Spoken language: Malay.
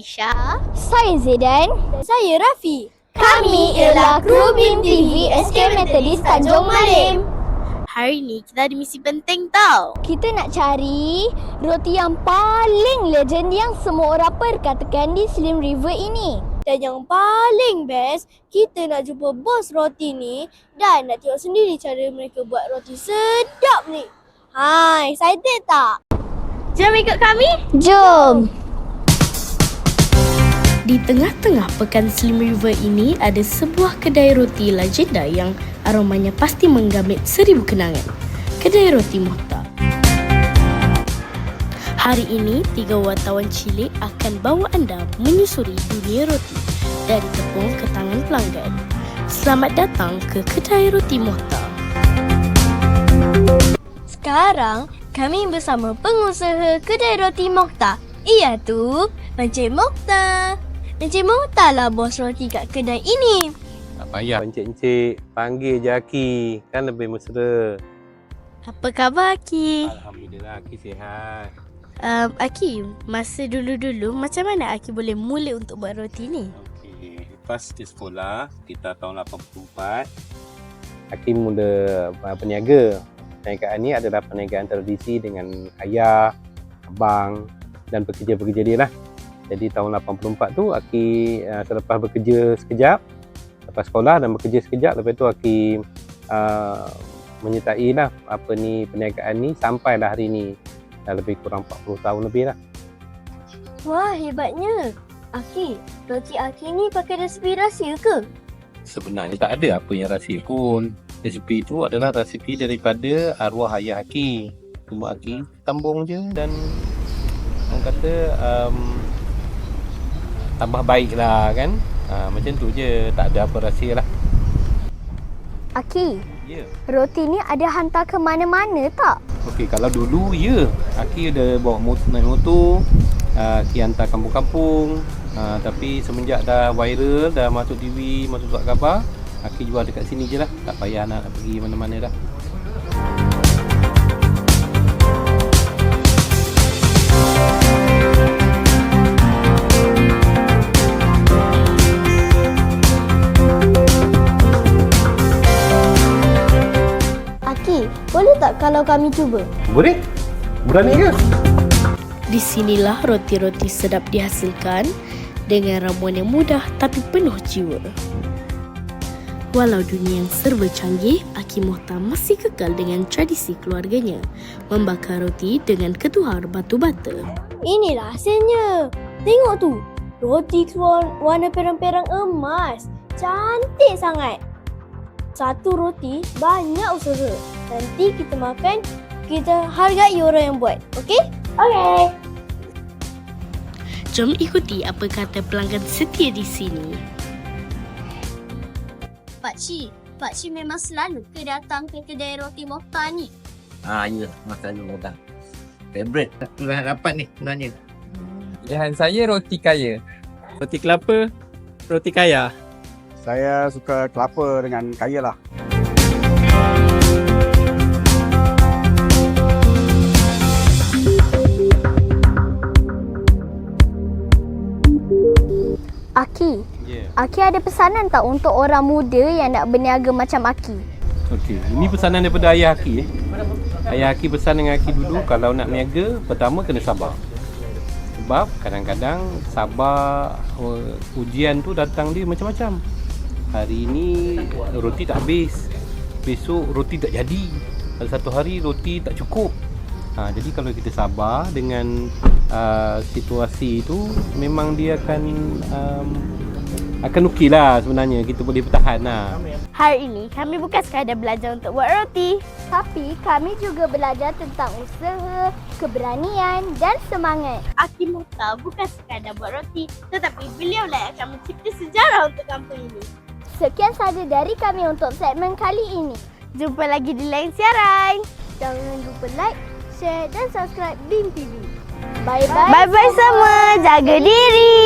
Tisha. Saya Zedan. Saya Rafi. Kami ialah kru BIM TV SK Methodist Tanjung Malim. Hari ni kita ada misi penting tau. Kita nak cari roti yang paling legend yang semua orang perkatakan di Slim River ini. Dan yang paling best, kita nak jumpa bos roti ni dan nak tengok sendiri cara mereka buat roti sedap ni. Hai, excited tak? Jom ikut kami. Jom! Di tengah-tengah pekan Slim River ini ada sebuah kedai roti legenda yang aromanya pasti menggamit seribu kenangan. Kedai Roti Mohtar. Hari ini, tiga wartawan cilik akan bawa anda menyusuri dunia roti dari tepung ke tangan pelanggan. Selamat datang ke Kedai Roti Mohtar. Sekarang, kami bersama pengusaha kedai roti Mokhtar. Iaitu Encik Mokhtar. Encik Mokhtar lah bos roti kat kedai ini. Tak payah encik-encik, panggil je Aki. Kan lebih mesra. Apa khabar Aki? Alhamdulillah Aki sihat. Um, Aki, masa dulu-dulu macam mana Aki boleh mula untuk buat roti ni? Okey, lepas di sekolah, kita tahun 84, Aki mula uh, berniaga. Perniagaan ni adalah perniagaan tradisi dengan ayah, abang dan pekerja-pekerja dia lah. Jadi tahun 84 tu Aki uh, selepas bekerja sekejap, lepas sekolah dan bekerja sekejap, lepas tu Aki uh, menyertai lah apa ni perniagaan ni sampailah hari ni. Dah lebih kurang 40 tahun lebih lah. Wah, hebatnya. Aki, roti Aki ni pakai resipi rahsia ke? Sebenarnya tak ada apa yang rahsia pun. Resipi itu adalah resipi daripada arwah ayah Aki. Cuma Aki tambung je dan orang kata um, tambah baik lah kan. Ha, macam tu je, tak ada apa rahsia lah. Aki, Ya. roti ni ada hantar ke mana-mana tak? Okey, kalau dulu ya, Aki ada bawa motor, naik motor, uh, Aki hantar kampung-kampung. Uh, tapi semenjak dah viral, dah masuk TV, masuk surat khabar, Aki jual dekat sini je lah. Tak payah nak pergi mana-mana dah. Boleh tak kalau kami cuba? Boleh? Berani ke? Di sinilah roti-roti sedap dihasilkan dengan ramuan yang mudah tapi penuh jiwa. Walau dunia yang serba canggih, Aki Mohtar masih kekal dengan tradisi keluarganya membakar roti dengan ketuhar batu bata. Inilah hasilnya. Tengok tu. Roti keluar warna perang-perang emas. Cantik sangat. Satu roti banyak usaha. Nanti kita makan, kita hargai orang yang buat. Okey? Okey. Jom ikuti apa kata pelanggan setia di sini. Pak Cik, Pak Cik memang selalu ke datang ke kedai roti Mokhtar ni? Ah ya, makan dulu dah. Favorite. Dah dapat ni sebenarnya. Pilihan saya roti kaya. Roti kelapa, roti kaya. Saya suka kelapa dengan kaya lah. Aki. Yeah. Aki ada pesanan tak untuk orang muda yang nak berniaga macam Aki? Okey, ini pesanan daripada ayah Aki. Eh. Ayah Aki pesan dengan Aki dulu kalau nak niaga, pertama kena sabar. Sebab kadang-kadang sabar uh, ujian tu datang dia macam-macam. Hari ini roti tak habis. Besok roti tak jadi. Ada satu hari roti tak cukup. Ha, jadi kalau kita sabar dengan uh, situasi itu memang dia akan um, akan okey lah sebenarnya kita boleh bertahan lah. Hari ini kami bukan sekadar belajar untuk buat roti. Tapi kami juga belajar tentang usaha, keberanian dan semangat. Aki Mohtar bukan sekadar buat roti, tetapi beliau lah yang akan mencipta sejarah untuk kampung ini. Sekian sahaja dari kami untuk segmen kali ini. Jumpa lagi di lain siaran. Jangan lupa like, share dan subscribe BIM TV. Bye-bye. Bye-bye semua. Jaga diri.